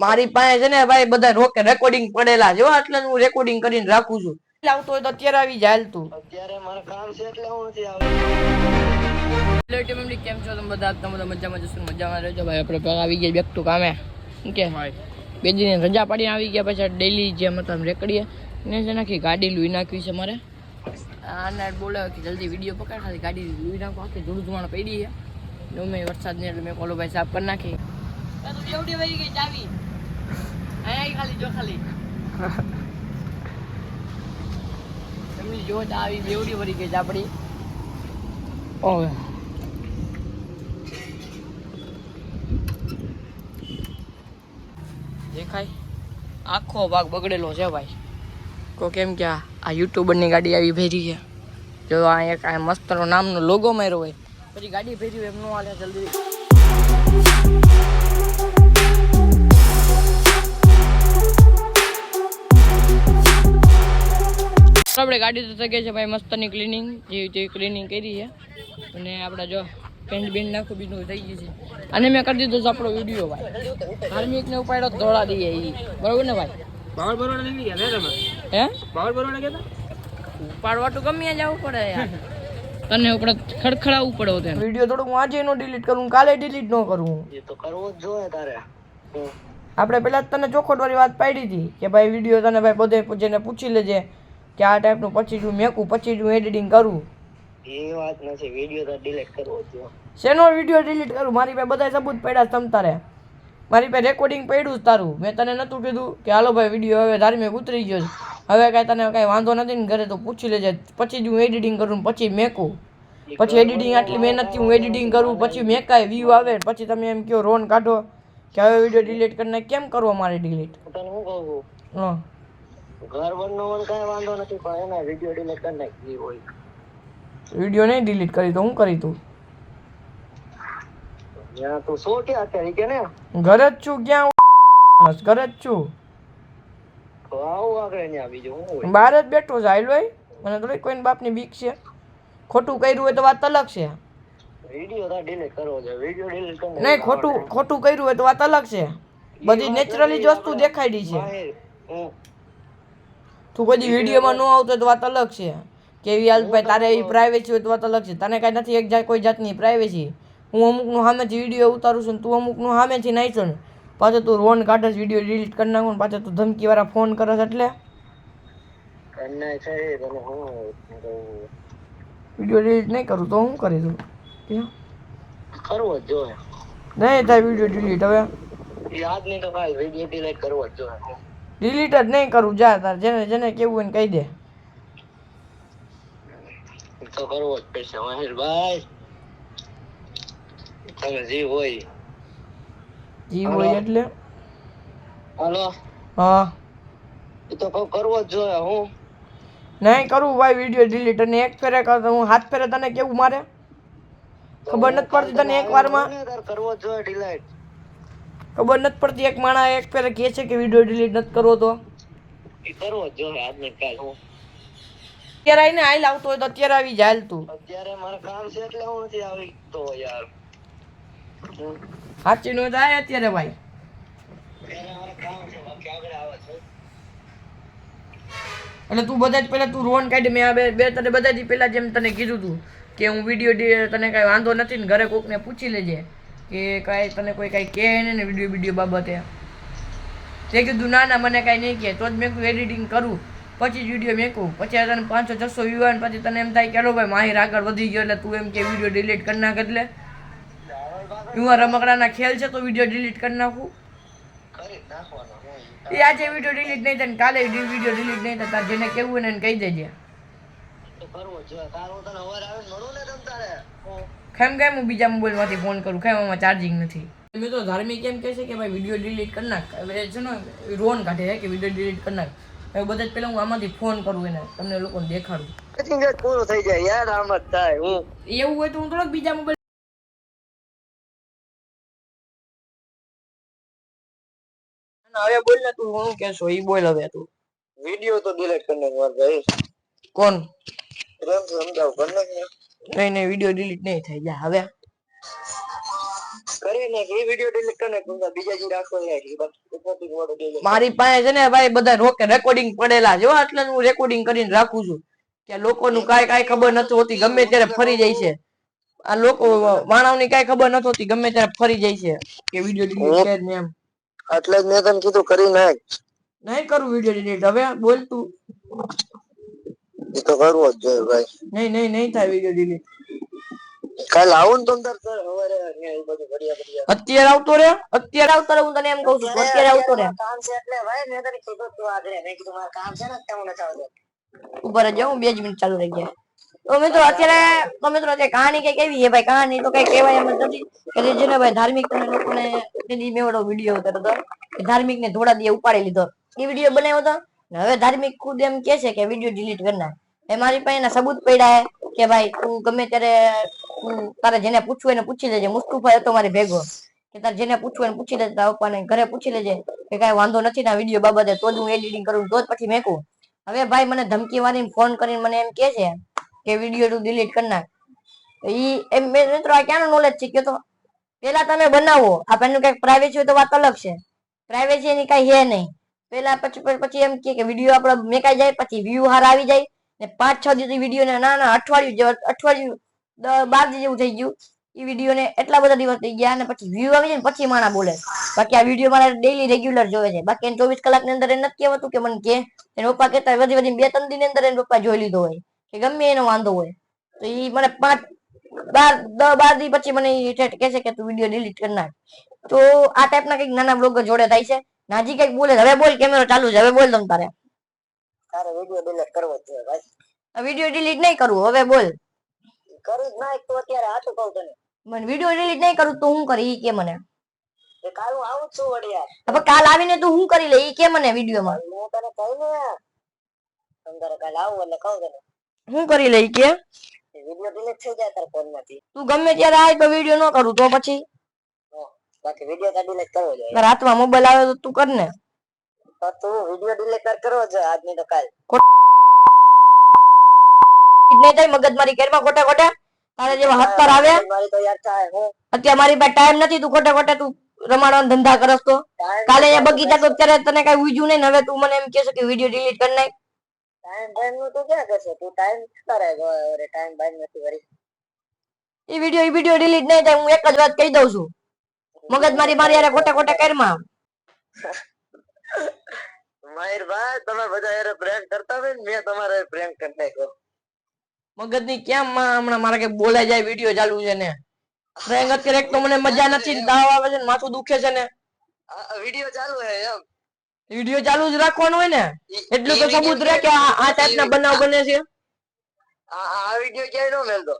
મારી પાસે છે ને ભાઈ બધા રોકે રેકોર્ડિંગ પડેલા છે હો, એટલે હું રેકોર્ડિંગ કરીને રાખું છું. એટલે આવતો હોય તો અત્યારે આવી જાય તું. અત્યારે મારે કામ છે એટલે હું નથી આવતો. હેલો ટીમ કેમ છો? તમે બધા? તમે બધા મજામાં જશો મજામાં રહેજો. ભાઈ આપણે આવી ગયા બેક ટુ કામે. કે? બે દિન રજા પાડીને આવી ગયા પછી ડેલી જેમ હતા રેકડીએ. ને છે નાખી ગાડી લૂઈ નાખવી છે મારે. આને બોલાવે કે જલ્દી વીડિયો પકડ ખાલી ગાડી લૂઈ નાખો આખી ધૂળ ધુમાણ પડી છે. એ વરસાદ ને એટલે મેં કોલો ભાઈ સાફ કરી નાખી. એવડી વહી ગઈ ચાવી. અહીંયા ખાલી જો ખાલી. એમની જો આવી બેવડી વળી ગઈ છે આપણી. ઓહ દેખાય? આખો ભાગ બગડેલો છે ભાઈ. કો કેમ કે આ આ યુટ્યુબરની ગાડી આવી ભેરી છે. જો આ એક આ મસ્તનો નામનો લોગો માર્યો હોય. પછી ગાડી હોય એમ નો હાલે જલ્દી. આપણે ગાડી તો થકે છે ભાઈ મસ્તની ક્લિનિંગ જેવી તેવી ક્લિનિંગ કરી છે. અને આપણે જો પેન્ટ બેન્ટ નાખું બીજું થઈ ગયું છે. અને મેં કરી દીધો છે આપણો વીડિયો ભાઈ. ધાર્મિક ને ઉપાડ્યો દોડા દઈએ એ બરોબર ને ભાઈ? પાવર બરોડા નહીં ગયા તમે? હે? પાવર બરોડા ગયા ઉપાડવા તો ગમે જવું પડે યાર. તને ઉપર ખડખડાવવું પડો તેને વિડિયો થોડું હું નો ડિલીટ કરું કાલે ડિલીટ ન કરું એ તો કરવો જ જોઈએ તારે. આપણે પેલા જ તને ચોખવટવાળી વાત પાડી હતી કે ભાઈ વીડિયો તને ભાઈ બધે જેને પૂછી લેજે કે આ ટાઈપનું પછી જ હું મેકું પછી જ હું એડિટિંગ કરું. એ વાત નથી વિડિયો તો ડિલીટ કરવો જ જોઈએ. શેનો વીડિયો ડિલીટ કરું? મારી પાસે બધા સબૂત પડ્યા તમ તારે. મારી પાસે રેકોર્ડિંગ પડ્યું જ તારું. મેં તને નહોતું કીધું કે હાલો ભાઈ વીડિયો હવે ધાર્મિક ઉતરી ગયો છે. હવે કાંઈ તને કાંઈ વાંધો નથી ને ઘરે તો પૂછી લેજે. પછી જ હું એડિટિંગ કરું પછી મેકું. પછી એડિટિંગ આટલી મહેનતથી હું એડિટિંગ કરું પછી મેકાય વ્યૂ આવે પછી તમે એમ કહો રોન કાઢો કે હવે વીડિયો ડિલીટ કરીને કેમ કરવો મારે ડિલીટ હું તને કહું? હા. ઘર કાંઈ વાંધો નથી પણ એના વિડિયો ડિલીટ કરી નાખી હોય. વીડિયો નહીં ડિલીટ કરી તો હું કરી તું? ઘરે જ છું ક્યાં ઘરે જ છું. તો આવું આગળ બહાર જ બેઠો છે આયલો મને થોડી કોઈને બાપની બીક છે. ખોટું કર્યું હોય તો વાત અલગ છે. વિડિયો તો ડિલીટ કરવો જોઈએ વિડિયો ડિલીટ કરી નહીં ખોટું ખોટું કર્યું હોય તો વાત અલગ છે. બધી નેચરલી જ વસ્તુ દેખાડી છે. તું કોઈ વિડીયોમાં ન આવતો તો વાત અલગ છે. કેવી હાલ ભાઈ તારે એવી પ્રાઇવેસી હોય તો વાત અલગ છે. તને કાંઈ નથી એક જાત કોઈ જાતની પ્રાઇવેસી હું અમુકનું સામેથી વીડિયો ઉતારું છું તું અમુકનું સામેથી નાઈ ને પાછો તું રોન કાઢે વીડિયો ડિલીટ કરી નાખું ને પાછો તું ધમકીવાળા ફોન કરે છે એટલે? છે વીડિયો ડિલીટ નહીં કરું તો હું કરી દઉં? કરવો જ જોઈએ. નહીં થાય વીડિયો ડિલીટ હવે? યાદ નહીં તો ભાઈ વિડિયો ડિલીટ કરવો જ જોઈએ. ડિલીટ જ નહીં કરું જા તાર જેને જેને કેવું હોય ને કહી દે. તો કરવો જ પડશે મહેશભાઈ. તમે જે હોય જીવ હોય એટલે? હલો. હા. એ તો કહું કરવો જ જોઈએ હું? નહીં કરું ભાઈ વીડિયો ડિલીટ અને એક ફેરે હું હાથ ફેરે તને કેવું મારે? ખબર નથી પડતી તને એક વારમાં? કરવો જોઈએ ડિલીટ ખબર નથી પડતી એક માણસ એક ફેરે કહે છે કે વીડિયો ડિલીટ નથી કરવો તો? એ કરવો જ જોઈએ આજને કાલ હું. અત્યારે આવીને આઈ લાવતો હોય તો અત્યારે આવી જાય તું. અત્યારે મારે કામ છે એટલે હું નથી આવી તો યાર. સાચી નો જાય અત્યારે ભાઈ. એટલે તું બધા જ પહેલાં તું રોન કાઢી, મેં બે બે તને બધા જ પહેલાં જેમ તને કીધું તું કે હું વીડિયો તને કાંઈ વાંધો નથી ને ઘરે કોકને પૂછી લેજે કે કાંઈ તને કોઈ કાંઈ કહે ને વીડિયો વીડિયો બાબતે. તે કીધું, ના ના, મને કાંઈ નહીં કહે. તો જ મેં કીધું એડિટિંગ કરું. પછી જ વીડિયો મેકું. પછી તને પાંચસો, છસો વ્યૂ પછી તને એમ થાય કે ભાઈ, માહિર આગળ વધી ગયો એટલે તું એમ કે વીડિયો ડિલીટ કરી નાખ એટલે. એમાં રમકડાના ખેલ છે તો વીડિયો ડિલીટ કરી નાખું. એ આજે વીડિયો ડિલીટ નહીં થાય કાલે વીડિયો ડિલીટ નહીં થાય તાર જેને કેવું હોય ને એને કહી દેજે. તો કરવો જ જોઈએ તારું તને અવાર આવે ને મળું ને તમ તારે. હું કેમ કેમ હું બીજા મોબાઈલમાંથી ફોન કરું કેમ આમાં ચાર્જિંગ નથી? મેં તો ધાર્મિક એમ કહે છે કે ભાઈ વીડિયો ડિલીટ કરી નાખ. હવે છે ને રોન કાઢે છે કે વીડિયો ડિલીટ કરી નાખ. હવે બધા જ પહેલા હું આમાંથી ફોન કરું એને તમને લોકોને દેખાડું. પૂરું થઈ જાય યાર આમ જ થાય હું. એવું હોય તો હું થોડોક બીજા મોબાઈલ હવે બોલ ને તું હું કહેશો ઈ બોલ હવે તું. વિડિયો તો ડિલીટ કરી નાખ મારા ભાઈ. કોણ? પ્રેમથી સમજાવ કરી નાખ નહીં નહીં વિડિયો ડિલીટ નહીં થાય. જા હવે. કરી નાખ એ વીડિયો ડિલીટ કરી નાખ બીજા જે રાખો એ રાખી બાકી ટોપિક વાળો delete. મારી પાસે છે ને ભાઈ બધા રોકે રેકોર્ડિંગ પડેલા છે હો, એટલે હું રેકોર્ડિંગ કરીને રાખું છું. કે લોકોનું કાંઈ કઈ ખબર નથી હોતી ગમે ત્યારે ફરી જાય છે. આ લોકો માનવની કઈ ખબર નથી હોતી ગમે ત્યારે ફરી જાય છે કે વીડિયો ડિલીટ કર ને એમ. એટલે જ મેં તને કીધું કરી નાખ. નહીં કરું વીડિયો ડિલીટ હવે બોલ તું. એ તો કરવો જ જોઈએ ભાઈ. નહીં નહીં નહીં થાય વીડિયો ડિલીટ કાલ આવું ને તમ તાર કર. હવારે અહીંયા એ બધું ઘડિયા ઘડિયા. અત્યારે આવતો રે? અત્યારે આવતો રે હું તને એમ કહું છું. તું અત્યારે આવતો રે. કામ છે એટલે ભાઈ મેં તને કીધું તું આગળ. મેં કીધું મારે કામ છે ને તે હું નથી આવતો ઉપર જ જાઉં બે જ મિનિટ ચાલુ રહી ગયા. તો મિત્રો અત્યારે ધાર્મિક ને થોડા દિવસ ઉપાડી લીધો. એ વીડિયો બનાવ્યો હતો ને હવે ધાર્મિક ખુદ એમ કે છે કે વીડિયો ડિલીટ કરી એ મારી પાસે એના સબૂત પડ્યા કે ભાઈ, તું ગમે ત્યારે, તું તારે જેને પૂછવું એને પૂછી લેજે. મુસ્તુફા હતો મારી ભેગો. કે તારે જેને પૂછવું એને પૂછી લેજે, તારા પપ્પાને ઘરે પૂછી લેજે. કે કઈ વાંધો નથી ના વીડિયો બાબતે, તો જ હું એડિટિંગ કરું તો જ પછી મેકું. હવે ભાઈ મને ધમકી મારીને ફોન કરીને મને એમ કે છે કે વીડિયો તું ડિલીટ કરી નાખ. ઈ એમ મિત્રો આ ક્યાંનો નોલેજ કે તો? પેલા તમે બનાવો. આ પેનનું કંઈક પ્રાઇવેસી હોય તો વાત અલગ છે. પ્રાઇવેસી એની કઈ હે નહીં. પેલા પછી પછી- એમ કે વીડિયો આપણો મેકાઈ જાય, પછી વ્યૂ હાર આવી જાય. ને પાંચ, છ દિવસ વીડિયો ને ના ના અઠવાડિયું અઠવાડિયું બાર દિવસ જેવું થઈ ગયું. એ વીડિયો ને એટલા બધા દિવસ થઈ ગયા અને પછી વ્યૂ આવી જાય ને પછી માણા બોલે. બાકી આ વીડિયો મારા ડેઈલી રેગ્યુલર જોવે છે. બાકી એને ચોવીસ કલાકની અંદર એ નથી કહેવાતું કે મને કે. એના પપ્પા કહેતા વધી વધી બે, ત્રણ દિન અંદર એના પપ્પા જોઈ લીધો હોય. કે ગમે એનો વાંધો હોય. તો એ મને પાંચ બાર દસ બાર દી પછી મને કહે છે કે તું વીડિયો ડિલીટ કરી નાખ. તો આ ટાઈપના કંઈક નાના બ્લોગર જોડે થાય છે. નાજી કંઈક બોલે હવે બોલ કેમેરો ચાલુ છે હવે બોલ તમ તારે. તારે વીડિયો ડિલીટ કરવો જ જોઈએ ભાઈ. વીડિયો ડિલીટ નહીં કરવું હવે બોલ. કરી જ નાખ તો અત્યારે હાથું કહું તને. મને વીડિયો ડિલીટ નહીં કરું તો હું કરી કે મને. કાલ હું આવું છું વડિયા હવે કાલ આવીને તું હું કરી લે ઈ કે મને વિડીયોમાં મેં. તને કહ્યું ને તમ તારે કાલ આવું એટલે કહું તને. હું કરી લઈ કે? વીડિયો ડિલીટ થઈ જાય તારા ફોનમાંથી. તું ગમે ત્યારે આય તો વીડિયો ન કરું તો પછી? બાકી વીડિયો તો ડિલીટ કરવો જોઈએ રાતમાં મોબાઈલ આવે તો તું કર ને. તો તું વીડિયો ડિલીટ કરવો જોઈએ આજ નહીં તો કાલ. નહીં થાય મગજ મારી કેરમાં ખોટા ખોટા? તારે જેવા હત્તર આવે? તો યાર થાય હું. અત્યારે મારી પાસે ટાઈમ નથી તું ખોટા ખોટા તું રમાડવાનો ધંધા કરસ તો. કાલે બગીચા તો અત્યારે તને કઈ ઉજ્યું નહીં હવે તું મને એમ કહેશે કે વીડિયો ડિલીટ કરી નાખ. Time time નું તું ક્યાં કરશે? તું ટાઈમ કરે અરે ટાઈમ બાઈમ નથી કરી એ વીડિયો એ વીડિયો ડિલીટ નહીં થાય હું એક જ વાત કહી દઉં છું. મગજ મારી મારી યારે ખોટા ખોટા કરમાં માહિર ભાઈ તમે બધા યાર પ્રેન્ક કરતા હોય ને મેં તમારે પ્રેન્ક કરી નાખ્યો. મગજની કેમ માં? હમણાં મારા કે બોલાઈ જાય વીડિયો ચાલુ છે ને. પ્રેંગ અત્યારે એક તો મને મજા નથી દાવ આવે છે ને માથું દુખે છે ને. વીડિયો ચાલુ છે એમ. વીડિયો ચાલુ જ રાખવાનો હોય ને એટલું તો સબૂત રહે કે આ ટાઈપના બનાવ બને છે. આ આ વીડિયો ક્યાંય નો મેલતો.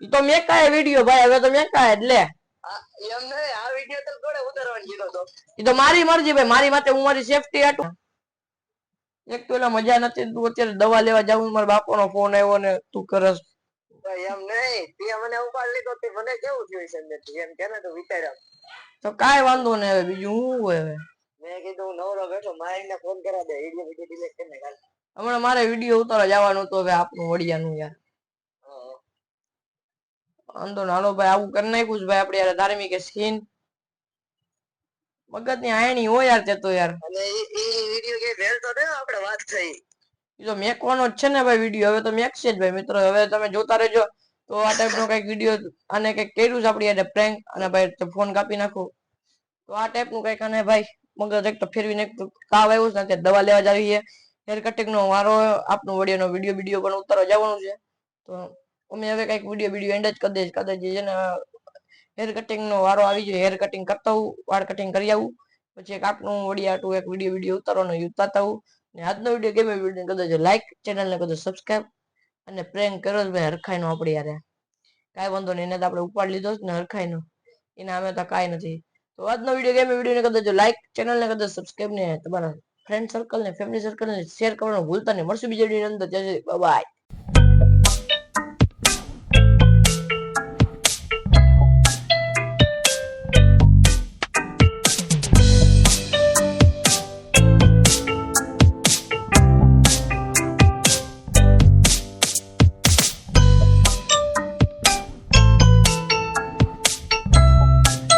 ઈ તો મેં કાય વિડિયો ભાઈ હવે તો મેં કાય એટલે એમ નહીં આ વિડિયો તો કોણે ઉતારવાનો કીધો તો. ઈ તો મારી મરજી ભાઈ મારી માટે હું મારી સેફટી હાટું. એક તો એલા મજા નથી તું અત્યારે દવા લેવા જાઉં મારા બાપાનો ફોન આવ્યો ને તું કરસ. ભાઈ એમ નહીં તે મને ઉપાડ લીધો તે મને કેવું થયું છે? એમ કે ને તો વિચાર્યા. તો કાઈ વાંધો નહીં હવે બીજું હું હોય હવે? મેં કીધું હું નવરો બેઠો મારીને ફોન કરા દે વીડિયો વીડિયો ડિલીટ કરી નાખ. હમણાં મારે વીડિયો ઉતારવા જવાનું તો હવે આપણું વડિયાનું યાર. હા. વાંધો નાનો ભાઈ આવું કરી નાખ્યું છે ભાઈ આપણે યાર ધાર્મિક સીન. મગજની આયણી હોય યાર તે તો યાર. અને એ વિડિયો કે ભેળતો ને આપણે વાત થઈ. તો મેકવાનો જ છે ને ભાઈ વીડિયો હવે તો મેકશે જ ભાઈ મિત્રો હવે તમે જોતા રહેજો. તો આ ટાઈપ નો કંઈક વીડિયો અને કંઈક કર્યું છે આપણી યાર પ્રેન્ક અને ભાઈ ફોન કાપી નાખો. તો આ ટાઈપનું કંઈક અને ભાઈ મગજ એક તો ફેરવીને તાવ આવ્યો છે ને દવા લેવા જાવી છે. હેર કટિંગ નો વારો આપનો વીડિયો નો વીડિયો વીડિયો પણ ઉતારવા જવાનું છે. તો અમે હવે કંઈક વીડિયો વીડિયો એન્ડ જ કરી દઈશ. કદાચ છે ને હેર કટિંગ નો વારો આવી ગયો હેર કટિંગ કરતા હું વાળ કટિંગ કરી આવું. પછી એક આપનું વડિયાટું એક વીડિયો વીડિયો ઉતારવાનો ઉતારતા હું ને આજનો વીડિયો ગમે વીડિયો કદાચ લાઈક ચેનલને કદાચ સબસ્ક્રાઈબ અને પ્રેમ કરો જ ભાઈ, હરખાઈનો આપણે યારે. કાંઈ વાંધો નહીં, એને તો આપણે ઉપાડ લીધો ને હરખાઈનો. એના અમે તો કાંઈ નથી. તો આજનો વીડિયો ગેમ વિડીયોને કદાચ લાઈક ચેનલને કદાચ સબસ્ક્રાઇબ ને. તમારા ફ્રેન્ડ સર્કલ ને ફેમિલી સર્કલ ને શેર કરવાનું ભૂલતા નહીં. મળશું બીજા વીડિયો અંદર. જય બાય